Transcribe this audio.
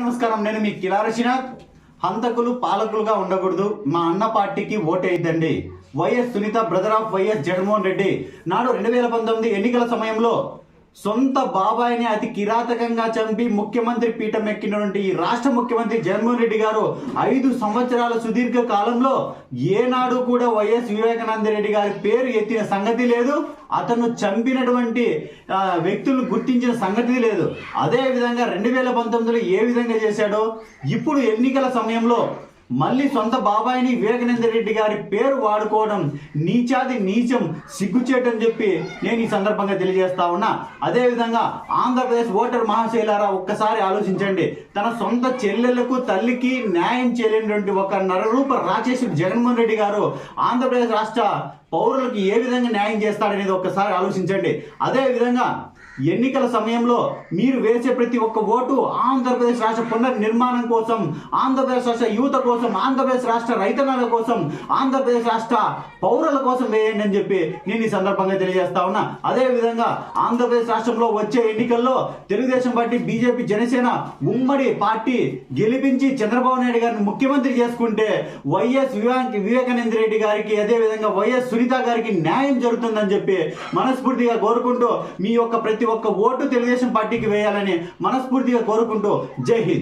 నమస్కారం. నేను మీ కిలారశినాథ్ హంతకులు పాలకులుగా ఉండకూడదు. మా అన్న పార్టీకి ఓటేద్దండి YS Sunitha brother of YS Jaganmohan Reddy. నాడు రెండు వేల పంతొమ్మిది ఎన్నికల సమయంలో సొంత బాబాయిని అతి కిరాతకంగా చంపి ముఖ్యమంత్రి పీఠం ఎక్కినటువంటి ఈ రాష్ట్ర ముఖ్యమంత్రి జగన్మోహన్ రెడ్డి గారు ఐదు సంవత్సరాల సుదీర్ఘ కాలంలో ఏనాడు కూడా వైఎస్ వివేకానంద రెడ్డి గారి పేరు ఎత్తిన సంగతి లేదు. అతను చంపినటువంటి వ్యక్తులు గుర్తించిన సంగతి లేదు. అదే విధంగా రెండు వేల పంతొమ్మిదిలో ఏ విధంగా చేశాడో ఇప్పుడు ఎన్నికల సమయంలో మళ్ళీ సొంత బాబాయిని వివేకానంద రెడ్డి గారి పేరు వాడుకోవడం నీచాది నీచం సిగ్గుచేటని చెప్పి నేను ఈ సందర్భంగా తెలియజేస్తా ఉన్నా. అదేవిధంగా ఆంధ్రప్రదేశ్ ఓటర్ మహాశైలారా ఒక్కసారి ఆలోచించండి. తన సొంత చెల్లెలకు తల్లికి న్యాయం చేయలేనటువంటి ఒక నరరూప రాక్షసుడు జగన్మోహన్ రెడ్డి గారు ఆంధ్రప్రదేశ్ రాష్ట్ర పౌరులకు ఏ విధంగా న్యాయం చేస్తాడనేది ఒక్కసారి ఆలోచించండి. అదేవిధంగా ఎన్నికల సమయంలో మీరు వేసే ప్రతి ఒక్క ఓటు ఆంధ్రప్రదేశ్ రాష్ట్ర పునర్నిర్మాణం కోసం ఆంధ్రప్రదేశ్ రాష్ట్ర యువత కోసం ఆంధ్రప్రదేశ్ రాష్ట్ర రైతన్నల కోసం ఆంధ్రప్రదేశ్ రాష్ట్ర పౌరుల కోసం వేయండి అని చెప్పి నేను ఈ సందర్భంగా తెలియజేస్తా ఉన్నా. అదేవిధంగా ఆంధ్రప్రదేశ్ రాష్ట్రంలో వచ్చే ఎన్నికల్లో తెలుగుదేశం పార్టీ బీజేపీ జనసేన ఉమ్మడి పార్టీ గెలిపించి చంద్రబాబు నాయుడు గారిని ముఖ్యమంత్రి చేసుకుంటే వైఎస్ వివేక్ వివేకానంద రెడ్డి గారికి అదే విధంగా వైఎస్ సునీత గారికి న్యాయం జరుగుతుందని చెప్పి మనస్ఫూర్తిగా కోరుకుంటూ మీ యొక్క ప్రతి ఒక్క ఓటు తెలుగుదేశం పార్టీకి వేయాలని మనస్ఫూర్తిగా కోరుకుంటూ జై హింద్.